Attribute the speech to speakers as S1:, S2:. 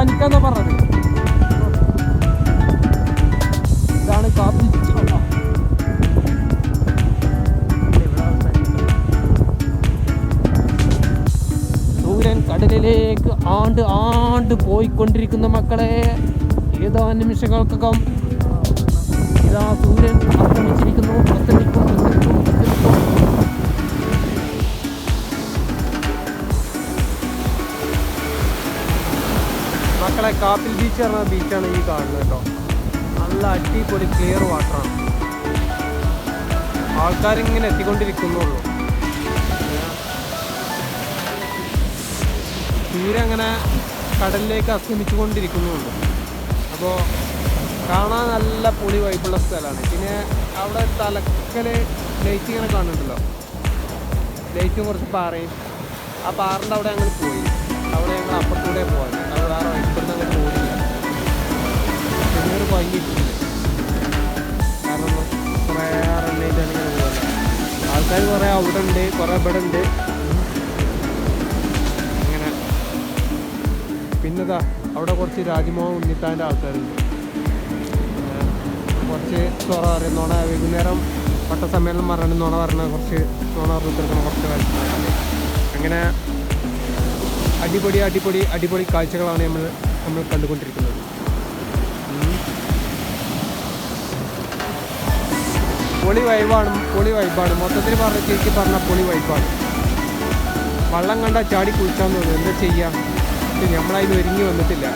S1: എന്നാ പറഞ്ഞത് ഇതാണ് കാപ്പി? സൂര്യൻ കടലിലേക്ക് ആണ്ട് ആണ്ട് പോയിക്കൊണ്ടിരിക്കുന്ന മക്കളെ ഏതാ നിമിഷങ്ങൾക്കകം മക്കളെ കാപ്പിൽ ബീച്ച് പറഞ്ഞ ബീച്ചാണ് ഈ കാണുന്നത് കേട്ടോ. നല്ല അടിപൊളി ക്ലിയർ വാട്ടറാണ് ആൾക്കാരിങ്ങനെ എത്തിക്കൊണ്ടിരിക്കുന്നുള്ളൂ. തീരെ അങ്ങനെ കടലിലേക്ക് അസ്തമിച്ചുകൊണ്ടിരിക്കുന്നുള്ളൂ. അപ്പോൾ കാണാൻ നല്ല പൊളി വൈബുള്ള സ്ഥലമാണ്. പിന്നെ അവിടെ തലക്കൽ ലൈറ്റ് ഇങ്ങനെ കാണുന്നുണ്ടല്ലോ. ലൈറ്റും കുറച്ച് പാറയും. ആ പാറിന്റെ അവിടെ ഞങ്ങൾ പോയി. അപ്പുറത്തൂടെ പോയത് അത് വേറെ ഇപ്പുറത്ത് അങ്ങനെ പോയില്ല ചെറിയൊരു ഭംഗിയിട്ടുണ്ട് കാരണം കുറേ റണ്ണായിട്ട് ആൾക്കാർ കുറേ അവിടെ ഉണ്ട് കുറേ ഇവിടെ ഉണ്ട് അങ്ങനെ പിന്നെതാ അവിടെ കുറച്ച് രാജ്മോഹൻ ഉണ്ണിത്താന്റെ ആൾക്കാരുണ്ട്. കുറച്ച് തുറ പറയും. നോണ വൈകുന്നേരം പട്ടസമ്മേളനം പറഞ്ഞു നോണ പറഞ്ഞ കുറച്ച് നോണ പറഞ്ഞിരിക്കുന്ന കുറച്ച് അങ്ങനെ അടിപൊളി അടിപൊളി അടിപൊളി കാഴ്ചകളാണ് നമ്മൾ നമ്മൾ കണ്ടുകൊണ്ടിരിക്കുന്നത്. പൊളി വൈബാണ് പൊളി വൈബാണ്. മൊത്തത്തിൽ പറഞ്ഞ ചേച്ചി പറഞ്ഞ പൊളി വൈബാണ്. വള്ളം കണ്ടാൽ ചാടി കുളിച്ചാന്ന് തോന്നുന്നു. എന്താ ചെയ്യാം? നമ്മളതിൽ ഒരുങ്ങി വന്നിട്ടില്ല.